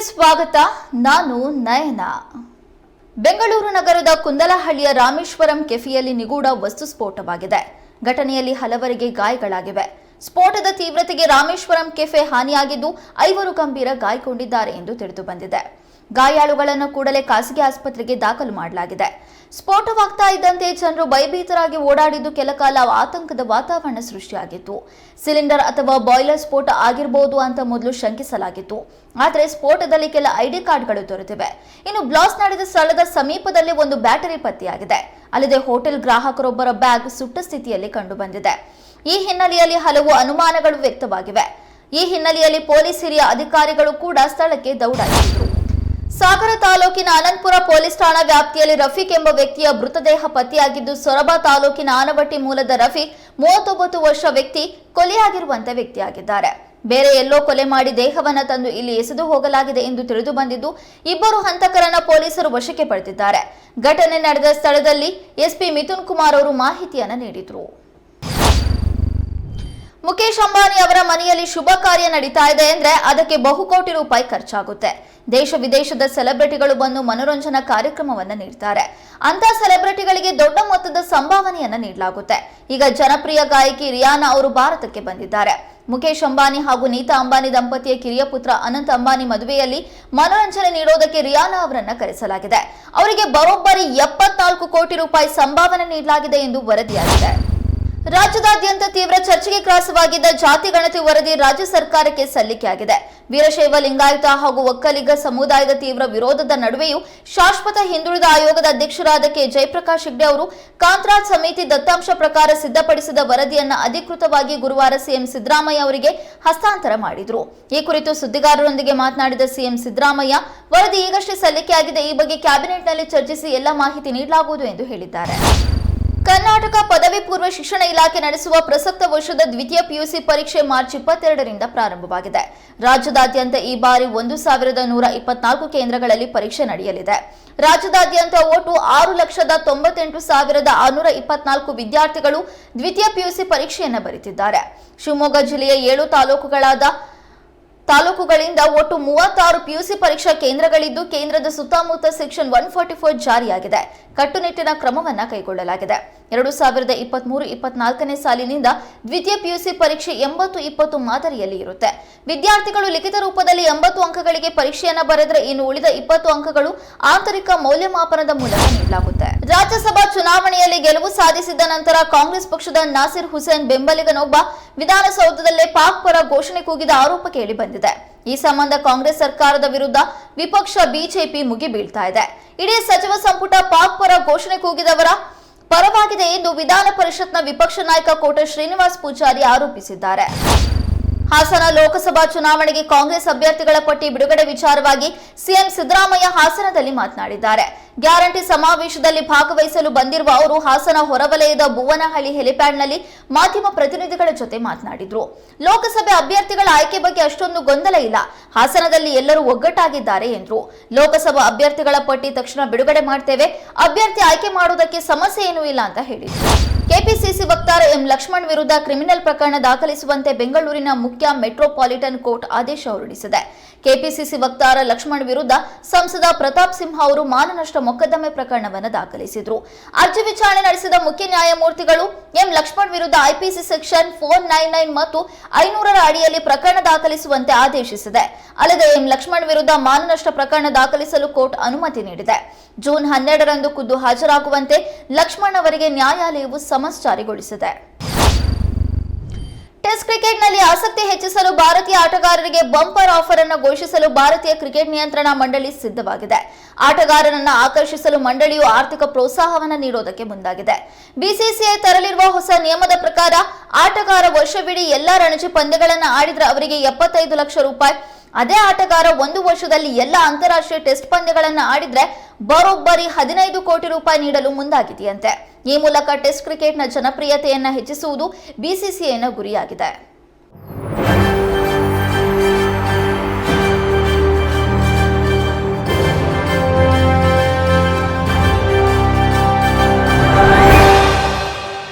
ಸ್ವಾಗತ ನಾನು ನಯನ. ಬೆಂಗಳೂರು ನಗರದ ಕುಂದಲಹಳ್ಳಿಯ ರಾಮೇಶ್ವರಂ ಕೆಫಿಯಲ್ಲಿ ನಿಗೂಢ ವಸ್ತು ಸ್ಫೋಟವಾಗಿದೆ. ಘಟನೆಯಲ್ಲಿ ಹಲವರಿಗೆ ಗಾಯಗಳಾಗಿವೆ. ಸ್ಫೋಟದ ತೀವ್ರತೆಗೆ ರಾಮೇಶ್ವರಂ ಕೆಫೆ ಹಾನಿಯಾಗಿದ್ದು ಐವರು ಗಂಭೀರ ಗಾಯಗೊಂಡಿದ್ದಾರೆ ಎಂದು ತಿಳಿದು ಬಂದಿದೆ. ಗಾಯಾಳುಗಳನ್ನು ಕೂಡಲೇ ಖಾಸಗಿ ಆಸ್ಪತ್ರೆಗೆ ದಾಖಲು ಮಾಡಲಾಗಿದೆ. ಸ್ಫೋಟವಾಗ್ತಾ ಇದ್ದಂತೆ ಜನರು ಭಯಭೀತರಾಗಿ ಓಡಾಡಿದ್ದು ಕೆಲಕಾಲ ಆತಂಕದ ವಾತಾವರಣ ಸೃಷ್ಟಿಯಾಗಿತ್ತು. ಸಿಲಿಂಡರ್ ಅಥವಾ ಬಾಯ್ಲರ್ ಸ್ಫೋಟ ಆಗಿರಬಹುದು ಅಂತ ಮೊದಲು ಶಂಕಿಸಲಾಗಿತ್ತು. ಆದರೆ ಸ್ಫೋಟದಲ್ಲಿ ಕೆಲ ಐಡಿ ಕಾರ್ಡ್ಗಳು ದೊರೆತಿವೆ. ಇನ್ನು ಬ್ಲಾಸ್ ನಡೆದ ಸ್ಥಳದ ಸಮೀಪದಲ್ಲಿ ಒಂದು ಬ್ಯಾಟರಿ ಪತ್ತೆಯಾಗಿದೆ. ಅಲ್ಲದೆ ಹೋಟೆಲ್ ಗ್ರಾಹಕರೊಬ್ಬರ ಬ್ಯಾಗ್ ಸುಟ್ಟ ಸ್ಥಿತಿಯಲ್ಲಿ ಕಂಡುಬಂದಿದೆ. ಈ ಹಿನ್ನೆಲೆಯಲ್ಲಿ ಹಲವು ಅನುಮಾನಗಳು ವ್ಯಕ್ತವಾಗಿವೆ. ಈ ಹಿನ್ನೆಲೆಯಲ್ಲಿ ಪೊಲೀಸ್ ಹಿರಿಯ ಅಧಿಕಾರಿಗಳು ಕೂಡ ಸ್ಥಳಕ್ಕೆ ದೌಡಾಯಿಸಿದರು ಸಾಗರ ತಾಲೂಕಿನ ಅನಂತಪುರ ಪೊಲೀಸ್ ಠಾಣಾ ವ್ಯಾಪ್ತಿಯಲ್ಲಿ ರಫೀಕ್ ಎಂಬ ವ್ಯಕ್ತಿಯ ಮೃತದೇಹ ಪತ್ತೆಯಾಗಿದ್ದು, ಸೊರಬ ತಾಲೂಕಿನ ಆನವಟ್ಟಿ ಮೂಲದ ರಫೀಕ್ ಮೂವತ್ತೊಂಬತ್ತು ವರ್ಷ ವ್ಯಕ್ತಿ ಕೊಲೆಯಾಗಿರುವಂತ ವ್ಯಕ್ತಿಯಾಗಿದ್ದಾರೆ. ಬೇರೆ ಎಲ್ಲೋ ಕೊಲೆ ಮಾಡಿ ದೇಹವನ್ನು ತಂದು ಇಲ್ಲಿ ಎಸೆದು ಹೋಗಲಾಗಿದೆ ಎಂದು ತಿಳಿದು ಬಂದಿದ್ದು, ಇಬ್ಬರು ಹಂತಕರನ್ನ ಪೊಲೀಸರು ವಶಕ್ಕೆ ಪಡೆದಿದ್ದಾರೆ. ಘಟನೆ ನಡೆದ ಸ್ಥಳದಲ್ಲಿ ಎಸ್ಪಿ ಮಿಥುನ್ ಕುಮಾರ್ ಅವರು ಮಾಹಿತಿಯನ್ನು ನೀಡಿದರು. ಮುಖೇಶ್ ಅಂಬಾನಿ ಅವರ ಮನೆಯಲ್ಲಿ ಶುಭ ಕಾರ್ಯ ನಡೀತಾ ಇದೆ ಅಂದ್ರೆ ಅದಕ್ಕೆ ಬಹುಕೋಟಿ ರೂಪಾಯಿ ಖರ್ಚಾಗುತ್ತೆ. ದೇಶ ವಿದೇಶದ ಸೆಲೆಬ್ರಿಟಿಗಳು ಬಂದು ಮನೋರಂಜನಾ ಕಾರ್ಯಕ್ರಮವನ್ನ ನೀಡ್ತಾರೆ. ಅಂತ ಸೆಲೆಬ್ರಿಟಿಗಳಿಗೆ ದೊಡ್ಡ ಮೊತ್ತದ ಸಂಭಾವನೆಯನ್ನ ನೀಡಲಾಗುತ್ತೆ. ಈಗ ಜನಪ್ರಿಯ ಗಾಯಕಿ ರಿಯಾನಾ ಅವರು ಭಾರತಕ್ಕೆ ಬಂದಿದ್ದಾರೆ. ಮುಖೇಶ್ ಅಂಬಾನಿ ಹಾಗೂ ನೀತಾ ಅಂಬಾನಿ ದಂಪತಿಯ ಕಿರಿಯ ಪುತ್ರ ಅನಂತ್ ಅಂಬಾನಿ ಮದುವೆಯಲ್ಲಿ ಮನೋರಂಜನೆ ನೀಡೋದಕ್ಕೆ ರಿಯಾನಾ ಅವರನ್ನ ಕರೆಸಲಾಗಿದೆ. ಅವರಿಗೆ ಬರೋಬ್ಬರಿ ಎಪ್ಪತ್ನಾಲ್ಕು ಕೋಟಿ ರೂಪಾಯಿ ಸಂಭಾವನೆ ನೀಡಲಾಗಿದೆ ಎಂದು ವರದಿಯಾಗಿದೆ. ರಾಜ್ಯದಾದ್ಯಂತ ತೀವ್ರ ಚರ್ಚೆಗೆ ಗ್ರಾಸವಾಗಿದ್ದ ಜಾತಿ ಗಣತಿ ವರದಿ ರಾಜ್ಯ ಸರ್ಕಾರಕ್ಕೆ ಸಲ್ಲಿಕೆಯಾಗಿದೆ ವೀರಶೈವ ಲಿಂಗಾಯತ ಹಾಗೂ ಒಕ್ಕಲಿಗ ಸಮುದಾಯದ ತೀವ್ರ ವಿರೋಧದ ನಡುವೆಯೂ ಶಾಶ್ವತ ಹಿಂದುಳಿದ ಆಯೋಗದ ಅಧ್ಯಕ್ಷರಾದ ಕೆ. ಜಯಪ್ರಕಾಶ್ ಹೆಗ್ಡೆ ಅವರು ಕಾಂತ್ರಾಜ್ ಸಮಿತಿ ದತ್ತಾಂಶ ಪ್ರಕಾರ ಸಿದ್ಧಪಡಿಸಿದ ವರದಿಯನ್ನು ಅಧಿಕೃತವಾಗಿ ಗುರುವಾರ ಸಿಎಂ ಸಿದ್ದರಾಮಯ್ಯ ಅವರಿಗೆ ಹಸ್ತಾಂತರ ಮಾಡಿದರು. ಈ ಕುರಿತು ಸುದ್ದಿಗಾರರೊಂದಿಗೆ ಮಾತನಾಡಿದ ಸಿಎಂ ಸಿದ್ದರಾಮಯ್ಯ, ವರದಿ ಈಗಷ್ಟೇ ಸಲ್ಲಿಕೆಯಾಗಿದೆ ಈ ಬಗ್ಗೆ ಕ್ಯಾಬಿನೆಟ್ನಲ್ಲಿ ಚರ್ಚಿಸಿ ಎಲ್ಲ ಮಾಹಿತಿ ನೀಡಲಾಗುವುದು ಎಂದು ಹೇಳಿದ್ದಾರೆ. ಕರ್ನಾಟಕ ಪದವಿ ಪೂರ್ವ ಶಿಕ್ಷಣ ಇಲಾಖೆ ನಡೆಸುವ ಪ್ರಸಕ್ತ ವರ್ಷದ ದ್ವಿತೀಯ ಪಿಯುಸಿ ಪರೀಕ್ಷೆ ಮಾರ್ಚ್ ಇಪ್ಪತ್ತೆರಡರಿಂದ ಪ್ರಾರಂಭವಾಗಿದೆ. ರಾಜ್ಯದಾದ್ಯಂತ ಈ ಬಾರಿ ಒಂದು ಸಾವಿರದ ನೂರ ಇಪ್ಪತ್ನಾಲ್ಕು ಕೇಂದ್ರಗಳಲ್ಲಿ ಪರೀಕ್ಷೆ ನಡೆಯಲಿದೆ. ರಾಜ್ಯದಾದ್ಯಂತ ಒಟ್ಟು ಆರು ಲಕ್ಷದ ತೊಂಬತ್ತೆಂಟು ಸಾವಿರದ ಆರುನೂರ ಇಪ್ಪತ್ನಾಲ್ಕು ವಿದ್ಯಾರ್ಥಿಗಳು ದ್ವಿತೀಯ ಪಿಯುಸಿ ಪರೀಕ್ಷೆಯನ್ನು ಬರೆದಿದ್ದಾರೆ ಶಿವಮೊಗ್ಗ ಜಿಲ್ಲೆಯ ಏಳು ತಾಲೂಕುಗಳಾದ ತಾಲೂಕುಗಳಿಂದ ಒಟ್ಟು ಮೂವತ್ತಾರು ಪಿಯುಸಿ ಪರೀಕ್ಷಾ ಕೇಂದ್ರಗಳಿದ್ದು ಕೇಂದ್ರದ ಸುತ್ತಮುತ್ತ ಸೆಕ್ಷನ್ ಒನ್ ಫಾರ್ಟಿ ಫೋರ್ ಜಾರಿಯಾಗಿದೆ. ಕಟ್ಟುನಿಟ್ಟಿನ ಕ್ರಮವನ್ನ ಕೈಗೊಳ್ಳಲಾಗಿದೆ. ಎರಡು ಸಾವಿರದ ಇಪ್ಪತ್ಮೂರು, ಇಪ್ಪತ್ನಾಲ್ಕನೇ ಸಾಲಿನಿಂದ ದ್ವಿತೀಯ ಪಿಯುಸಿ ಪರೀಕ್ಷೆ ಎಂಬತ್ತು ಇಪ್ಪತ್ತು ಮಾದರಿಯಲ್ಲಿ ಇರುತ್ತೆ. ವಿದ್ಯಾರ್ಥಿಗಳು ಲಿಖಿತ ರೂಪದಲ್ಲಿ ಎಂಬತ್ತು ಅಂಕಗಳಿಗೆ ಪರೀಕ್ಷೆಯನ್ನು ಬರೆದರೆ ಇನ್ನು ಉಳಿದ ಇಪ್ಪತ್ತು ಅಂಕಗಳು ಆಂತರಿಕ ಮೌಲ್ಯಮಾಪನದ ಮೂಲಕ ನೀಡಲಾಗುತ್ತೆ. ರಾಜ್ಯಸಭಾ ಚುನಾವಣೆಯಲ್ಲಿ ಗೆಲುವು ಸಾಧಿಸಿದ ನಂತರ ಕಾಂಗ್ರೆಸ್ ಪಕ್ಷದ ನಾಸಿರ್ ಹುಸೇನ್ ಬೆಂಬಲಿಗನೊಬ್ಬ ವಿಧಾನಸೌಧದಲ್ಲೇ ಪಾಕ್ ಪರ ಘೋಷಣೆ ಕೂಗಿದ ಆರೋಪ ಕೇಳಿ ಈ ಸಂಬಂಧ ಕಾಂಗ್ರೆಸ್ ಸರ್ಕಾರದ ವಿರುದ್ಧ ವಿಪಕ್ಷ ಬಿಜೆಪಿ ಮುಗಿಬೀಳ್ತಾ ಇದೆ. ಇಡೀ ಸಚಿವ ಸಂಪುಟ ಪಾಕ್ ಪರ ಘೋಷಣೆ ಕೂಗಿದವರ ಪರವಾಗಿದೆ ಎಂದು ವಿಧಾನ ಪರಿಷತ್ನ ವಿಪಕ್ಷ ನಾಯಕ ಕೋಟೆ ಶ್ರೀನಿವಾಸ್ ಪೂಜಾರಿ ಆರೋಪಿಸಿದ್ದಾರೆ. ಹಾಸನ ಲೋಕಸಭಾ ಚುನಾವಣೆಗೆ ಕಾಂಗ್ರೆಸ್ ಅಭ್ಯರ್ಥಿಗಳ ಪಟ್ಟಿ ಬಿಡುಗಡೆ ವಿಚಾರವಾಗಿ ಸಿಎಂ ಸಿದ್ದರಾಮಯ್ಯ ಹಾಸನದಲ್ಲಿ ಮಾತನಾಡಿದ್ದಾರೆ. ಗ್ಯಾರಂಟಿ ಸಮಾವೇಶದಲ್ಲಿ ಭಾಗವಹಿಸಲು ಬಂದಿರುವ ಅವರು ಹಾಸನ ಹೊರವಲಯದ ಭುವನಹಳ್ಳಿ ಹೆಲಿಪ್ಯಾಡ್ನಲ್ಲಿ ಮಾಧ್ಯಮ ಪ್ರತಿನಿಧಿಗಳ ಜೊತೆ ಮಾತನಾಡಿದರು. ಲೋಕಸಭೆ ಅಭ್ಯರ್ಥಿಗಳ ಆಯ್ಕೆ ಬಗ್ಗೆ ಅಷ್ಟೊಂದು ಗೊಂದಲ ಇಲ್ಲ. ಹಾಸನದಲ್ಲಿ ಎಲ್ಲರೂ ಒಗ್ಗಟ್ಟಾಗಿದ್ದಾರೆ ಎಂದರು. ಲೋಕಸಭಾ ಅಭ್ಯರ್ಥಿಗಳ ಪಟ್ಟಿ ತಕ್ಷಣ ಬಿಡುಗಡೆ ಮಾಡ್ತೇವೆ. ಅಭ್ಯರ್ಥಿ ಆಯ್ಕೆ ಮಾಡುವುದಕ್ಕೆ ಸಮಸ್ಯೆ ಏನೂ ಇಲ್ಲ ಅಂತ ಹೇಳಿದ್ರು. ಕೆಪಿಸಿಸಿ ವಕ್ತಾರ ಎಂ ಲಕ್ಷ್ಮಣ್ ವಿರುದ್ಧ ಕ್ರಿಮಿನಲ್ ಪ್ರಕರಣ ದಾಖಲಿಸುವಂತೆ ಬೆಂಗಳೂರಿನ ಮುಖ್ಯ ಮೆಟ್ರೋಪಾಲಿಟನ್ ಕೋರ್ಟ್ ಆದೇಶ ಹೊರಡಿಸಿದೆ. ಕೆಪಿಸಿಸಿ ವಕ್ತಾರ ಲಕ್ಷ್ಮಣ್ ವಿರುದ್ಧ ಸಂಸದ ಪ್ರತಾಪ್ ಸಿಂಹ ಅವರು ಮಾನನಷ್ಟ ಮೊಕದ್ದಮೆ ಪ್ರಕರಣವನ್ನು ದಾಖಲಿಸಿದ್ರು. ಅರ್ಜಿ ವಿಚಾರಣೆ ನಡೆಸಿದ ಮುಖ್ಯ ನ್ಯಾಯಮೂರ್ತಿಗಳು ಎಂ ಲಕ್ಷ್ಮಣ್ ವಿರುದ್ಧ IPC section four nine nine ಮತ್ತು ಐನೂರರ ಅಡಿಯಲ್ಲಿ ಪ್ರಕರಣ ದಾಖಲಿಸುವಂತೆ ಆದೇಶಿಸಿದೆ. ಅಲ್ಲದೆ ಎಂ ಲಕ್ಷ್ಮಣ್ ವಿರುದ್ಧ ಮಾನನಷ್ಟ ಪ್ರಕರಣ ದಾಖಲಿಸಲು ಕೋರ್ಟ್ ಅನುಮತಿ ನೀಡಿದೆ. ಜೂನ್ ಹನ್ನೆರಡರಂದು ಖುದ್ದು ಹಾಜರಾಗುವಂತೆ ಲಕ್ಷ್ಮಣ್ ಅವರಿಗೆ ನ್ಯಾಯಾಲಯವು ಜಾರಿಗೊಳಿಸಿದೆ. ಟೆಸ್ಟ್ ಕ್ರಿಕೆಟ್ನಲ್ಲಿ ಆಸಕ್ತಿ ಹೆಚ್ಚಿಸಲು ಭಾರತೀಯ ಆಟಗಾರರಿಗೆ ಬಂಪರ್ ಆಫರ್ ಅನ್ನು ಘೋಷಿಸಲು ಭಾರತೀಯ ಕ್ರಿಕೆಟ್ ನಿಯಂತ್ರಣ ಮಂಡಳಿ ಸಿದ್ಧವಾಗಿದೆ. ಆಟಗಾರರನ್ನು ಆಕರ್ಷಿಸಲು ಮಂಡಳಿಯು ಆರ್ಥಿಕ ಪ್ರೋತ್ಸಾಹವನ್ನು ನೀಡೋದಕ್ಕೆ ಮುಂದಾಗಿದೆ. ಬಿಸಿಸಿಐ ತರಲಿರುವ ಹೊಸ ನಿಯಮದ ಪ್ರಕಾರ ಆಟಗಾರ ವರ್ಷವಿಡೀ ಎಲ್ಲಾ ರಣಜಿ ಪಂದ್ಯಗಳನ್ನು ಆಡಿದ್ರೆ ಅವರಿಗೆ ಎಪ್ಪತ್ತೈದು ಲಕ್ಷ ರೂಪಾಯಿ. ಅದೇ ಆಟಗಾರ ಒಂದು ವರ್ಷದಲ್ಲಿ ಎಲ್ಲ ಅಂತಾರಾಷ್ಟ್ರೀಯ ಟೆಸ್ಟ್ ಪಂದ್ಯಗಳನ್ನು ಆಡಿದ್ರೆ ಬರೋಬ್ಬರಿ ಹದಿನೈದು ಕೋಟಿ ರೂಪಾಯಿ ನೀಡಲು ಮುಂದಾಗಿದೆಯಂತೆ. ಈ ಮೂಲಕ ಟೆಸ್ಟ್ ಕ್ರಿಕೆಟ್ನ ಜನಪ್ರಿಯತೆಯನ್ನು ಹೆಚ್ಚಿಸುವುದು ಬಿಸಿಸಿಐನ ಗುರಿಯಾಗಿದೆ.